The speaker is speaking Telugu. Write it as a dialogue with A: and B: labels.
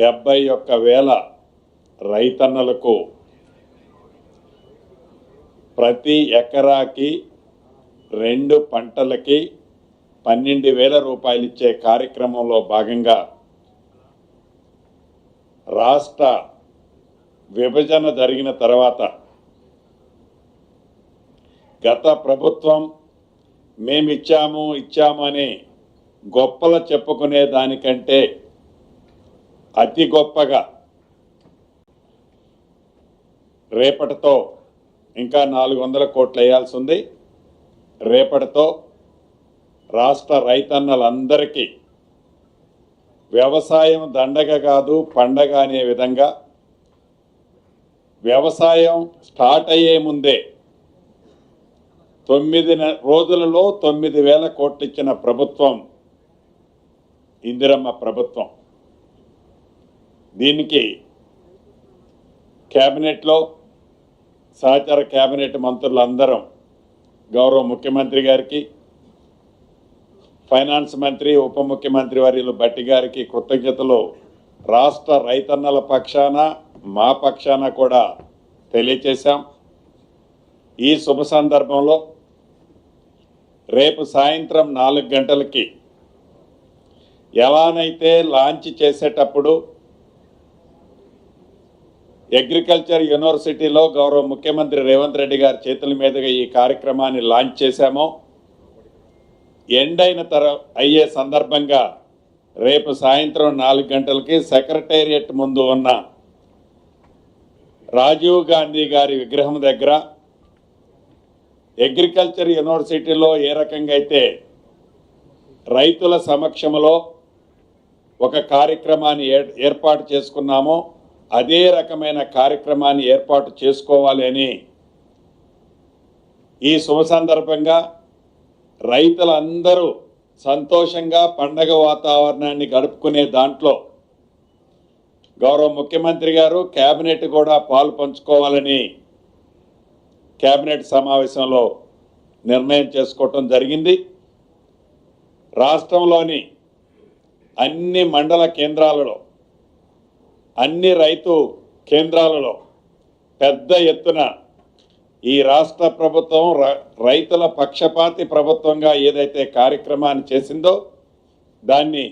A: డెబ్బై ఒక్క వేల రైతన్నలకు ప్రతి ఎకరాకి రెండు పంటలకి పన్నెండు వేల రూపాయలు ఇచ్చే కార్యక్రమంలో భాగంగా రాష్ట్ర విభజన జరిగిన తర్వాత గత ప్రభుత్వం మేమిచ్చాము ఇచ్చాము అని గొప్పలు చెప్పుకునే దానికంటే అతి గొప్పగా రేపటితో ఇంకా నాలుగు వందల కోట్లు వేయాల్సి ఉంది రేపటితో రాష్ట్ర రైతన్నలందరికీ వ్యవసాయం దండగ కాదు పండగ అనే విధంగా వ్యవసాయం స్టార్ట్ అయ్యే ముందే తొమ్మిది రోజులలో తొమ్మిది వేల కోట్లు ఇచ్చిన ప్రభుత్వం ఇందిరమ్మ ప్రభుత్వం దీనికి క్యాబినెట్లో సహచార క్యాబినెట్ మంత్రులందరం గౌరవ ముఖ్యమంత్రి గారికి ఫైనాన్స్ మంత్రి ఉప ముఖ్యమంత్రి వర్యులు భట్టి గారికి కృతజ్ఞతలు. రాష్ట్ర రైతన్నల పక్షాన మా పక్షాన కూడా తెలియచేశాం. ఈ శుభ సందర్భంలో రేపు సాయంత్రం నాలుగు గంటలకి ఎలానైతే లాంచ్ చేసేటప్పుడు అగ్రికల్చర్ యూనివర్సిటీలో గౌరవ ముఖ్యమంత్రి రేవంత్ రెడ్డి గారి చేతుల మీదుగా ఈ కార్యక్రమాన్ని లాంచ్ చేశాము. ఎండ్ అయిన తర అయ్యే సందర్భంగా రేపు సాయంత్రం నాలుగు గంటలకి సెక్రటేరియట్ ముందు ఉన్న రాజీవ్ గాంధీ గారి విగ్రహం దగ్గర అగ్రికల్చర్ యూనివర్సిటీలో ఏ రకంగా అయితే రైతుల సమక్షంలో ఒక కార్యక్రమాన్ని ఏర్పాటు చేసుకున్నామో అదే రకమైన కార్యక్రమాన్ని ఏర్పాటు చేసుకోవాలి అని ఈ శుభ సందర్భంగా రైతులందరూ సంతోషంగా పండగ వాతావరణాన్ని గడుపుకునే దాంట్లో గౌరవ ముఖ్యమంత్రి గారు కేబినెట్ కూడా పాలు పంచుకోవాలని కేబినెట్ సమావేశంలో నిర్ణయం చేసుకోవటం జరిగింది. రాష్ట్రంలోని అన్ని మండల కేంద్రాలలో అన్ని రైతు కేంద్రాలలో పెద్ద ఎత్తున ఈ రాష్ట్ర ప్రభుత్వం రైతుల పక్షపాతి ప్రభుత్వంగా ఏదైతే కార్యక్రమాన్ని చేసిందో దాన్ని